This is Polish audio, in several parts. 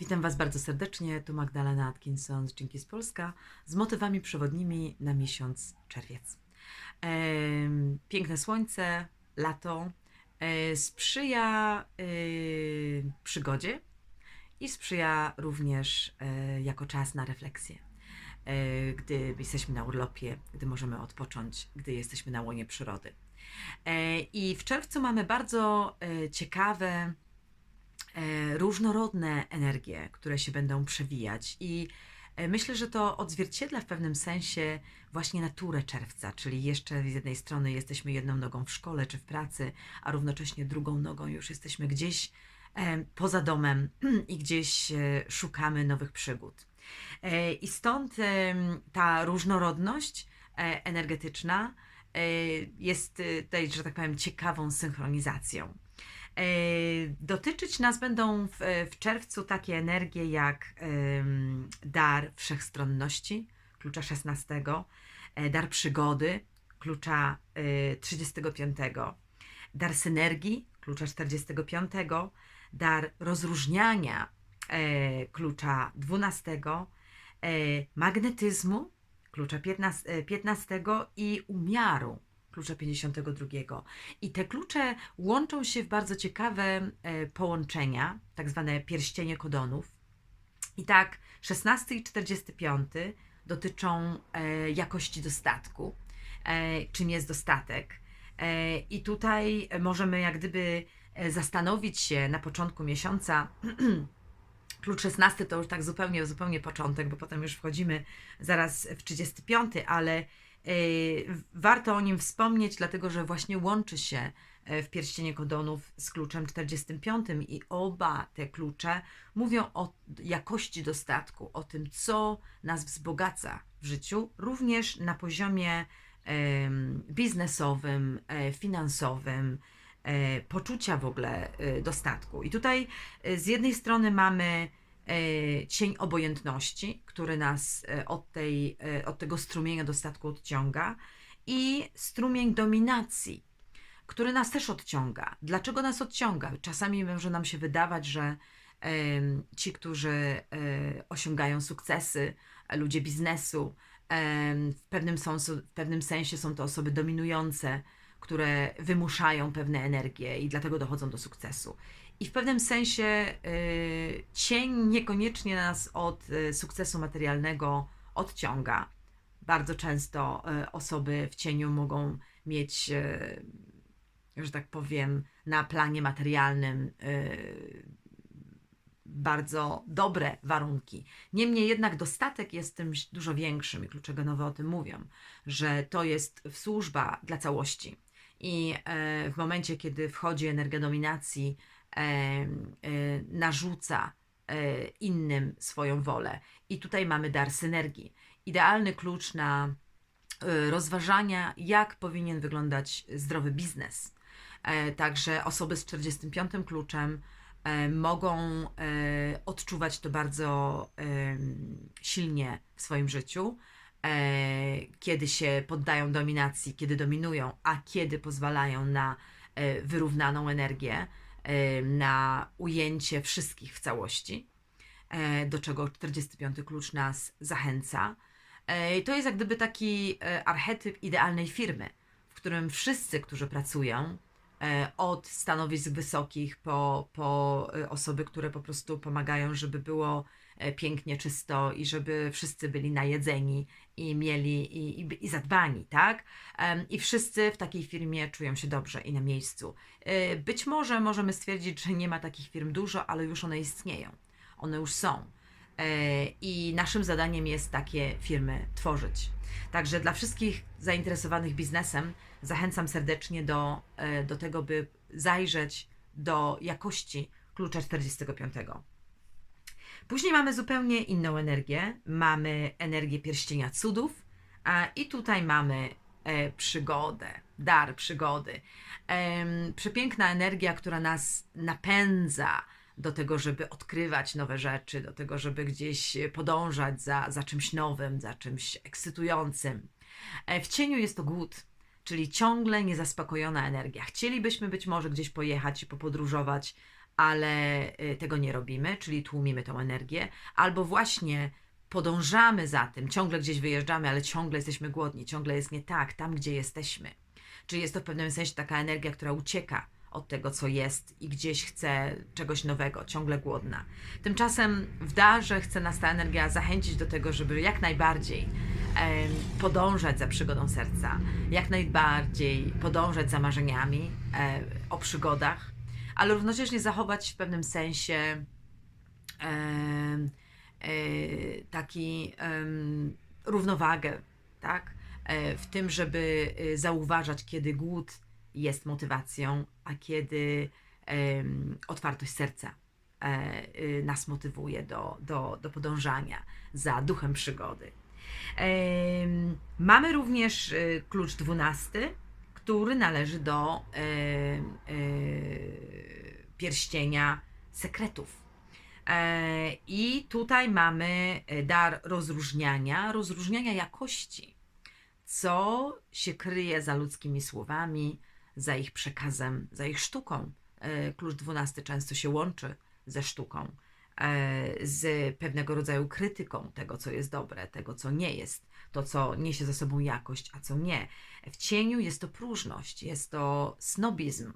Witam Was bardzo serdecznie. Tu Magdalena Atkinson z Dzięki z Polska z motywami przewodnimi na miesiąc czerwiec. Piękne słońce, lato e, sprzyja e, przygodzie i sprzyja również e, jako czas na refleksję. Gdy jesteśmy na urlopie, gdy możemy odpocząć, gdy jesteśmy na łonie przyrody. I w czerwcu mamy bardzo ciekawe różnorodne energie, które się będą przewijać. I e, myślę, że to odzwierciedla w pewnym sensie właśnie naturę czerwca, czyli jeszcze z jednej strony jesteśmy jedną nogą w szkole czy w pracy, a równocześnie drugą nogą już jesteśmy gdzieś e, poza domem i gdzieś e, szukamy nowych przygód. E, I stąd ta różnorodność e, energetyczna e, jest e, tutaj, że tak powiem, ciekawą synchronizacją. E, Dotyczyć nas będą w, w czerwcu takie energie jak dar wszechstronności, klucza 16, e, dar przygody, klucza e, 35, dar synergii, klucza 45, dar rozróżniania, e, klucza 12, e, magnetyzmu, klucza 15, e, 15 i umiaru, klucza 52. I te klucze łączą się w bardzo ciekawe e, połączenia, tak zwane pierścienie kodonów. I tak 16 i 45 dotyczą e, jakości dostatku, e, czym jest dostatek. I tutaj możemy jak gdyby zastanowić się na początku miesiąca. Klucz 16 to już tak zupełnie, zupełnie początek, bo potem już wchodzimy zaraz w 35, ale warto o nim wspomnieć, dlatego że właśnie łączy się e, w pierścienie kodonów z kluczem 45 i oba te klucze mówią o jakości dostatku, o tym, co nas wzbogaca w życiu, również na poziomie biznesowym, e, finansowym, e, poczucia w ogóle dostatku. I tutaj z jednej strony mamy cień obojętności, który nas e, od, tej, e, od tego strumienia dostatku odciąga, i strumień dominacji, który nas też odciąga. Dlaczego nas odciąga? Czasami może nam się wydawać, że ci, którzy e, osiągają sukcesy, e, ludzie biznesu, w pewnym, są, w pewnym sensie są to osoby dominujące, które wymuszają pewne energie i dlatego dochodzą do sukcesu. I w pewnym sensie y, cień niekoniecznie nas od y, sukcesu materialnego odciąga. Bardzo często y, osoby w cieniu mogą mieć, y, że tak powiem, na planie materialnym y, bardzo dobre warunki. Niemniej jednak dostatek jest czymś dużo większym i klucze genowe o tym mówią, że to jest służba dla całości. I e, w momencie, kiedy wchodzi energia dominacji, e, e, narzuca innym swoją wolę. I tutaj mamy dar synergii. Idealny klucz na rozważania, jak powinien wyglądać zdrowy biznes. Także osoby z 45 kluczem mogą odczuwać to bardzo silnie w swoim życiu, kiedy się poddają dominacji, kiedy dominują, a kiedy pozwalają na e, wyrównaną energię, e, na ujęcie wszystkich w całości, e, do czego 45 klucz nas zachęca. E, To jest jak gdyby taki e, archetyp idealnej firmy, w którym wszyscy, którzy pracują, e, od stanowisk wysokich po, po e, osoby, które po prostu pomagają, żeby było e, pięknie, czysto i żeby wszyscy byli najedzeni i mieli i, i, i zadbani, tak? I wszyscy w takiej firmie czują się dobrze i na miejscu. E, Być może możemy stwierdzić, że nie ma takich firm dużo, ale już one istnieją. One już są. E, I naszym zadaniem jest takie firmy tworzyć. Także dla wszystkich zainteresowanych biznesem zachęcam serdecznie do, e, do tego, by zajrzeć do jakości klucza 45. Później mamy zupełnie inną energię. Mamy energię pierścienia cudów, a i tutaj mamy e, przygodę, dar przygody. Em, przepiękna energia, która nas napędza do tego, żeby odkrywać nowe rzeczy, do tego, żeby gdzieś podążać za, za czymś nowym, za czymś ekscytującym. E, W cieniu jest to głód, czyli ciągle niezaspokojona energia. Chcielibyśmy być może gdzieś pojechać i popodróżować, ale y, tego nie robimy, czyli tłumimy tą energię, albo właśnie podążamy za tym, ciągle gdzieś wyjeżdżamy, ale ciągle jesteśmy głodni, ciągle jest nie tak tam, gdzie jesteśmy. Czyli jest to w pewnym sensie taka energia, która ucieka od tego, co jest i gdzieś chce czegoś nowego, ciągle głodna. Tymczasem w darze chce nas ta energia zachęcić do tego, żeby jak najbardziej podążać za przygodą serca, jak najbardziej podążać za marzeniami e, o przygodach, ale równocześnie zachować w pewnym sensie em, e, taki em, równowagę, tak? E, w tym, żeby e, zauważać, kiedy głód jest motywacją, a kiedy em, otwartość serca e, e, nas motywuje do, do, do podążania za duchem przygody. Em, Mamy również e, klucz dwunasty, który należy do e, e, pierścienia sekretów. E, I tutaj mamy e, dar rozróżniania, rozróżniania jakości, co się kryje za ludzkimi słowami, za ich przekazem, za ich sztuką. E, Klucz dwunasty często się łączy ze sztuką, z pewnego rodzaju krytyką tego, co jest dobre, tego, co nie jest, to, co niesie ze sobą jakość, a co nie. W cieniu jest to próżność, jest to snobizm,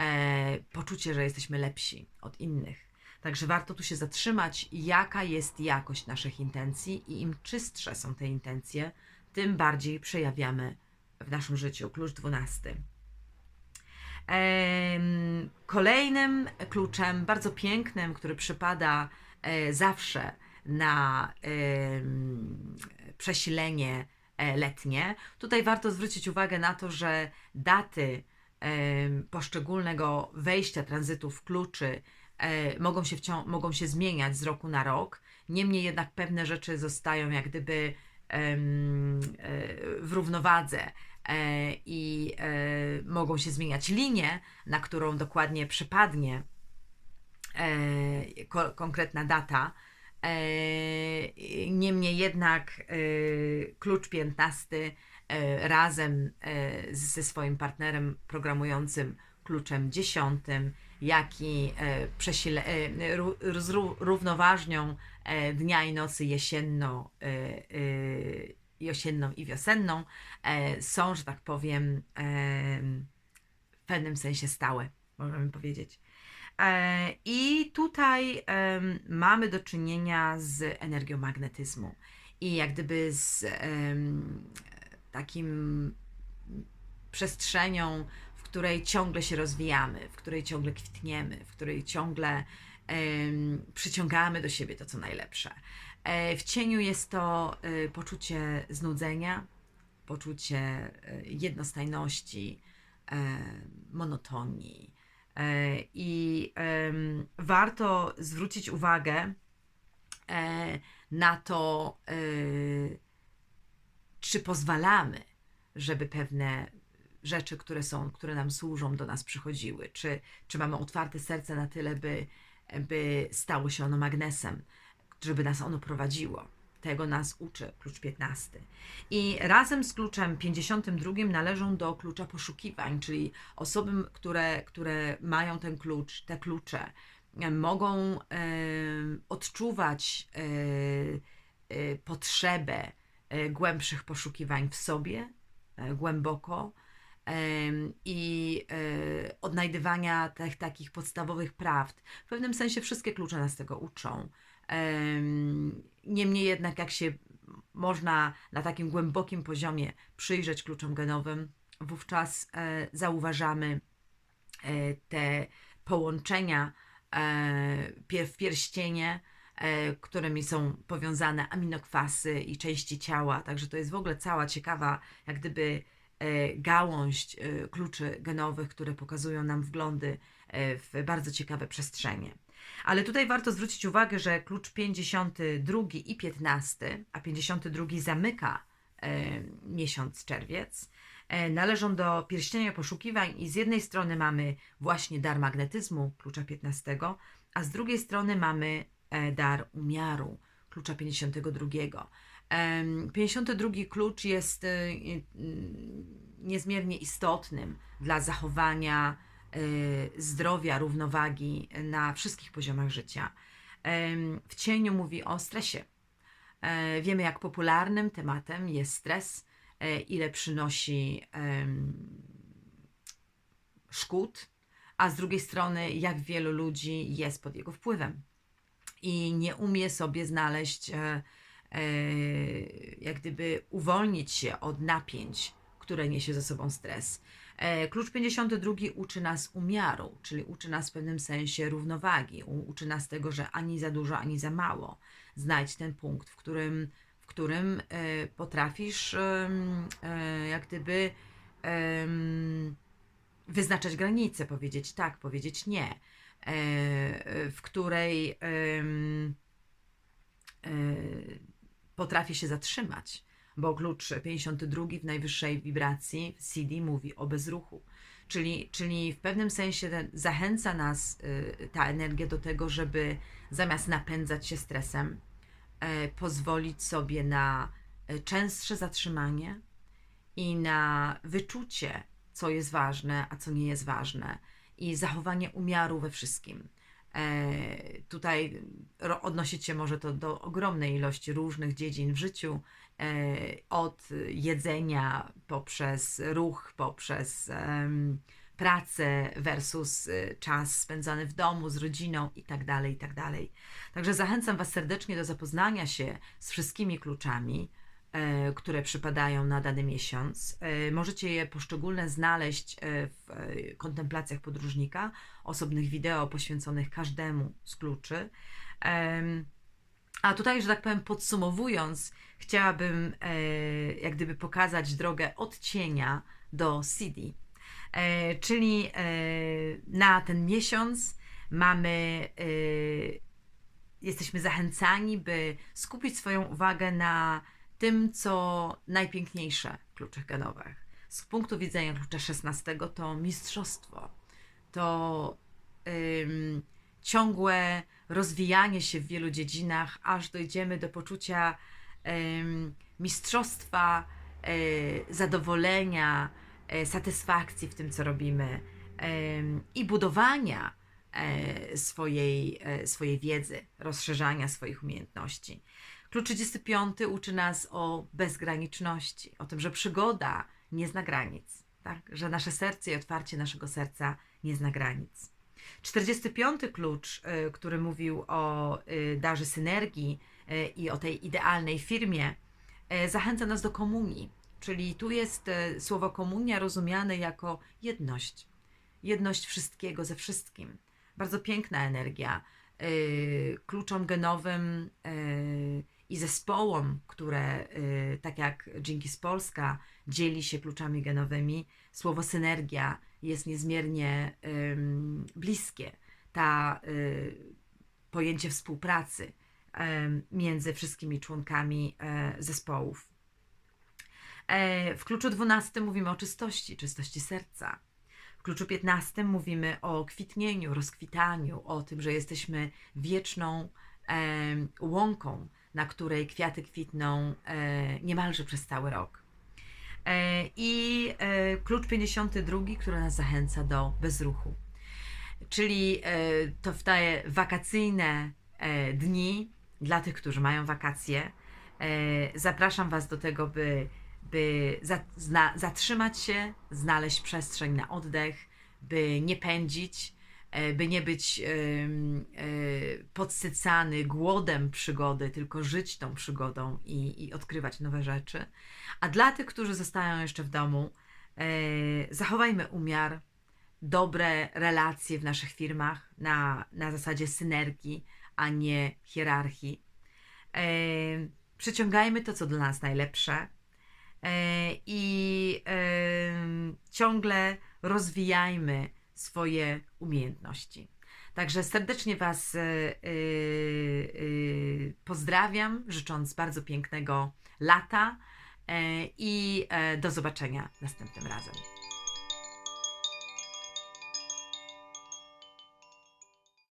e, poczucie, że jesteśmy lepsi od innych. Także warto tu się zatrzymać, jaka jest jakość naszych intencji, i im czystsze są te intencje, tym bardziej przejawiamy w naszym życiu. Klucz dwunasty. Kolejnym kluczem, bardzo pięknym, który przypada e, zawsze na przesilenie e, letnie, tutaj warto zwrócić uwagę na to, że daty poszczególnego wejścia tranzytów kluczy e, mogą się, wcią- mogą się zmieniać z roku na rok. Niemniej jednak pewne rzeczy zostają jak gdyby e, w równowadze e, i mogą się zmieniać linie, na którą dokładnie przypadnie ko- konkretna data. E, Niemniej jednak e, klucz 15 e, razem ze swoim partnerem programującym kluczem 10, jak i przesile, zró- równoważnią dnia i nocy jesienno, jesienną i wiosenną są, że tak powiem, w pewnym sensie stałe, możemy powiedzieć. E, I tutaj mamy do czynienia z energią magnetyzmu i jak gdyby z takim przestrzenią, w której ciągle się rozwijamy, w której ciągle kwitniemy, w której ciągle przyciągamy do siebie to, co najlepsze. E, w cieniu jest to e, poczucie znudzenia, poczucie jednostajności, monotonii. E, I warto zwrócić uwagę e, na to, e, czy pozwalamy, żeby pewne rzeczy, które są, które nam służą, do nas przychodziły, czy, czy mamy otwarte serce na tyle, by, by stało się ono magnesem, żeby nas ono prowadziło. Tego nas uczy klucz 15. I razem z kluczem 52 należą do klucza poszukiwań, czyli osoby, które, które mają ten klucz, te klucze, e, mogą e, odczuwać e, potrzebę głębszych poszukiwań w sobie, głęboko i odnajdywania tych takich podstawowych prawd. W pewnym sensie wszystkie klucze nas tego uczą. Em, Niemniej jednak, jak się można na takim głębokim poziomie przyjrzeć kluczom genowym, wówczas e, zauważamy e, te połączenia e, w pierścienie, którymi są powiązane aminokwasy i części ciała. Także to jest w ogóle cała ciekawa, jak gdyby gałąź kluczy genowych, które pokazują nam wglądy w bardzo ciekawe przestrzenie. Ale tutaj warto zwrócić uwagę, że klucz 52 i 15, a 52 zamyka e, miesiąc czerwiec, e, należą do pierścienia poszukiwań i z jednej strony mamy właśnie dar magnetyzmu, klucza 15, a z drugiej strony mamy e, dar umiaru, klucza 52. Em, 52 klucz jest e, y, niezmiernie istotnym dla zachowania zdrowia, równowagi na wszystkich poziomach życia. W cieniu mówi o stresie. E, Wiemy, jak popularnym tematem jest stres, e, ile przynosi szkód, a z drugiej strony, jak wielu ludzi jest pod jego wpływem i nie umie sobie znaleźć, e, jak gdyby uwolnić się od napięć, które niesie ze sobą stres. E, Klucz 52 uczy nas umiaru, czyli uczy nas w pewnym sensie równowagi, uczy nas tego, że ani za dużo, ani za mało. Znajdź ten punkt, w którym, w którym e, potrafisz e, jak gdyby wyznaczać granice, powiedzieć tak, powiedzieć nie, w której potrafi się zatrzymać, bo klucz 52 w najwyższej wibracji CD mówi o bezruchu. Czyli, czyli w pewnym sensie ten, zachęca nas y, ta energia do tego, żeby zamiast napędzać się stresem, e, pozwolić sobie na e, częstsze zatrzymanie i na wyczucie, co jest ważne, a co nie jest ważne, i zachowanie umiaru we wszystkim. E, tutaj ro- odnosić się może to do ogromnej ilości różnych dziedzin w życiu, od jedzenia poprzez ruch, poprzez pracę versus e, czas spędzany w domu z rodziną i tak dalej, i tak. Także zachęcam Was serdecznie do zapoznania się z wszystkimi kluczami, e, które przypadają na dany miesiąc. E, Możecie je poszczególne znaleźć e, w e, kontemplacjach podróżnika, osobnych wideo poświęconych każdemu z kluczy. A tutaj, że tak powiem, podsumowując, chciałabym e, jak gdyby pokazać drogę od cienia do CD. E, Czyli e, na ten miesiąc mamy e, jesteśmy zachęcani, by skupić swoją uwagę na tym, co najpiękniejsze w kluczach genowych. Z punktu widzenia klucza 16 to mistrzostwo, to ciągłe rozwijanie się w wielu dziedzinach, aż dojdziemy do poczucia mistrzostwa, y, zadowolenia, y, satysfakcji w tym, co robimy i budowania e, swojej, e, swojej wiedzy, rozszerzania swoich umiejętności. Klucz 35 uczy nas o bezgraniczności, o tym, że przygoda nie zna granic, tak? że nasze serce i otwarcie naszego serca nie zna granic. 45 klucz, y, który mówił o y, darze synergii y, i o tej idealnej firmie, zachęca nas do komunii. Czyli tu jest słowo komunia rozumiane jako jedność. Jedność wszystkiego ze wszystkim. Bardzo piękna energia. Kluczom genowym i zespołom, które, tak jak Dzięki Polska, dzieli się kluczami genowymi, słowo synergia jest niezmiernie bliskie. Ta y, pojęcie współpracy między wszystkimi członkami e, zespołów. E, W kluczu 12 mówimy o czystości, czystości serca. W kluczu 15 mówimy o kwitnieniu, rozkwitaniu, o tym, że jesteśmy wieczną łąką, na której kwiaty kwitną e, niemalże przez cały rok. E, I e, klucz 52, który nas zachęca do bezruchu. Czyli e, to w te wakacyjne dni dla tych, którzy mają wakacje. Zapraszam Was do tego, by, by zatrzymać się, znaleźć przestrzeń na oddech, by nie pędzić, by nie być e, podsycany głodem przygody, tylko żyć tą przygodą i, i odkrywać nowe rzeczy. A dla tych, którzy zostają jeszcze w domu, e, zachowajmy umiar, dobre relacje w naszych firmach na, na zasadzie synergii, a nie hierarchii. E, przyciągajmy to, co dla nas najlepsze e, i e, ciągle rozwijajmy swoje umiejętności. Także serdecznie Was e, e, e, pozdrawiam, życząc bardzo pięknego lata i do zobaczenia następnym razem.